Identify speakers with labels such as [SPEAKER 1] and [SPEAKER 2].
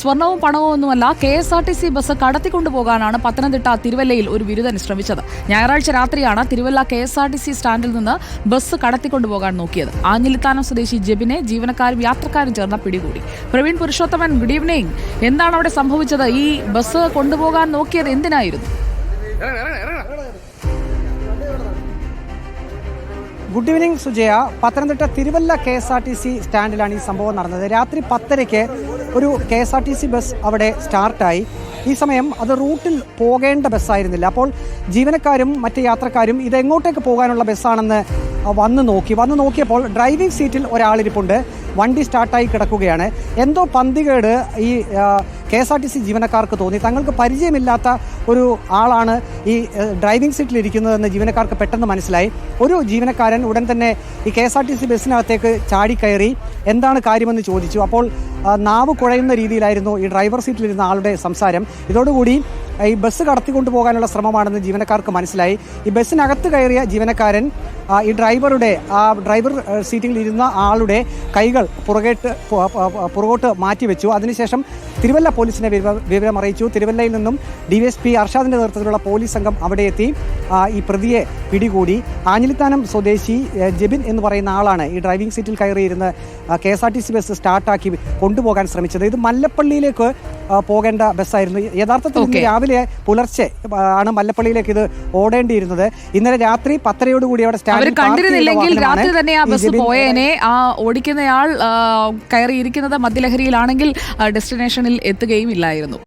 [SPEAKER 1] സ്വർണവും പണവും ഒന്നുമല്ല K S R T C bus കടത്തിക്കൊണ്ടുപോകാനാണ് Pathanamthitta തിരുവല്ലയിൽ ഒരു ബിരുദൻ ശ്രമിച്ചത്. ഞായറാഴ്ച രാത്രിയാണ് Thiruvalla K S R T C സ്റ്റാൻഡിൽ നിന്ന് ബസ് കടത്തിക്കൊണ്ടുപോകാൻ നോക്കിയത്. ആഞ്ഞിലിത്താനം സ്വദേശി ജെബിനെ ജീവനക്കാരും യാത്രക്കാരും ചേർന്ന പിടികൂടി. പ്രവീൺ പുരുഷോത്തമൻ ഗുഡ് ഈവനിങ് എന്താണ് അവിടെ സംഭവിച്ചത്? ഈ ബസ് കൊണ്ടുപോകാൻ നോക്കിയത് എന്തിനായിരുന്നു?
[SPEAKER 2] Good evening Sujaya. Pathanamthitta Thiruvalla K S R T C സ്റ്റാൻഡിലാണ് ഈ സംഭവം നടന്നത്. രാത്രി പത്തരയ്ക്ക് ഒരു K S R T C bus അവിടെ സ്റ്റാർട്ടായി. ഈ സമയം അത് റൂട്ടിൽ പോകേണ്ട ബസ്സായിരുന്നില്ല. അപ്പോൾ ജീവനക്കാരും മറ്റ് യാത്രക്കാരും ഇത് എങ്ങോട്ടേക്ക് പോകാനുള്ള ബസ്സാണെന്ന് വന്ന് നോക്കി. വന്ന് നോക്കിയപ്പോൾ ഡ്രൈവിംഗ് സീറ്റിൽ ഒരാളിരിപ്പുണ്ട്. വണ്ടി സ്റ്റാർട്ടായി കിടക്കുകയാണ്. എന്തോ പന്തികേട് ഈ K S R T C ജീവനക്കാർക്ക് തോന്നി. തങ്ങൾക്ക് പരിചയമില്ലാത്ത ഒരു ആളാണ് ഈ ഡ്രൈവിംഗ് സീറ്റിൽ ഇരിക്കുന്നതെന്ന് ജീവനക്കാർക്ക് പെട്ടെന്ന് മനസ്സിലായി. ഒരു ജീവനക്കാരൻ ഉടൻ തന്നെ ഈ K S R T C ബസ്സിനകത്തേക്ക് ചാടിക്കയറി. എന്താണ് കാര്യമെന്ന് ചോദിച്ചു. അപ്പോൾ നാവ് കുഴയുന്ന രീതിയിലായിരുന്നു ഈ ഡ്രൈവർ സീറ്റിലിരുന്ന ആളുടെ സംസാരം. ഇതോടുകൂടി ഈ ബസ് കടത്തിക്കൊണ്ടു പോകാനുള്ള ശ്രമമാണെന്ന് ജീവനക്കാർക്ക് മനസ്സിലായി. ഈ ബസ്സിനകത്ത് കയറിയ ജീവനക്കാരൻ ഈ ഡ്രൈവറുടെ ആ ഡ്രൈവർ സീറ്റിൽ ഇരുന്ന ആളുടെ കൈകൾ പുറകേട്ട് പുറകോട്ട് മാറ്റിവെച്ചു. അതിനുശേഷം തിരുവല്ല പോലീസിനെ വിവ- വിവരം അറിയിച്ചു തിരുവല്ലയിൽ നിന്നും ഡി എസ് പി അർഷാദിന്റെ നേതൃത്വത്തിലുള്ള പോലീസ് സംഘം അവിടെ എത്തി. ഈ പ്രതിയെ പിടികൂടി. ആഞ്ഞിലിത്താനം സ്വദേശി ജെബിൻ എന്ന് പറയുന്ന ആളാണ് ഈ ഡ്രൈവിംഗ് സീറ്റിൽ കയറിയിരുന്ന് K S R T C bus സ്റ്റാർട്ടാക്കി കൊണ്ടുപോകാൻ ശ്രമിച്ചത്. ഇത് മല്ലപ്പള്ളിയിലേക്ക് പോകേണ്ട ബസ്സായിരുന്നു. യഥാർത്ഥത്തിൽ ഇന്ന് രാവിലെ പുലർച്ചെ ആണ് മല്ലപ്പള്ളിയിലേക്ക് ഇത് ഓടേണ്ടിയിരുന്നത്. ഇന്നലെ രാത്രി പത്തരയോടുകൂടി അവിടെ
[SPEAKER 1] കണ്ടിരുന്നില്ലെങ്കിൽ രാത്രി തന്നെ ആ ബസ് പോയേനെ. ആ ഓടിക്കുന്നയാൾ കയറിയിരിക്കുന്നത് മദ്യലഹരിയിലാണെങ്കിൽ ഡെസ്റ്റിനേഷനിൽ എത്തുകയും ഇല്ലായിരുന്നു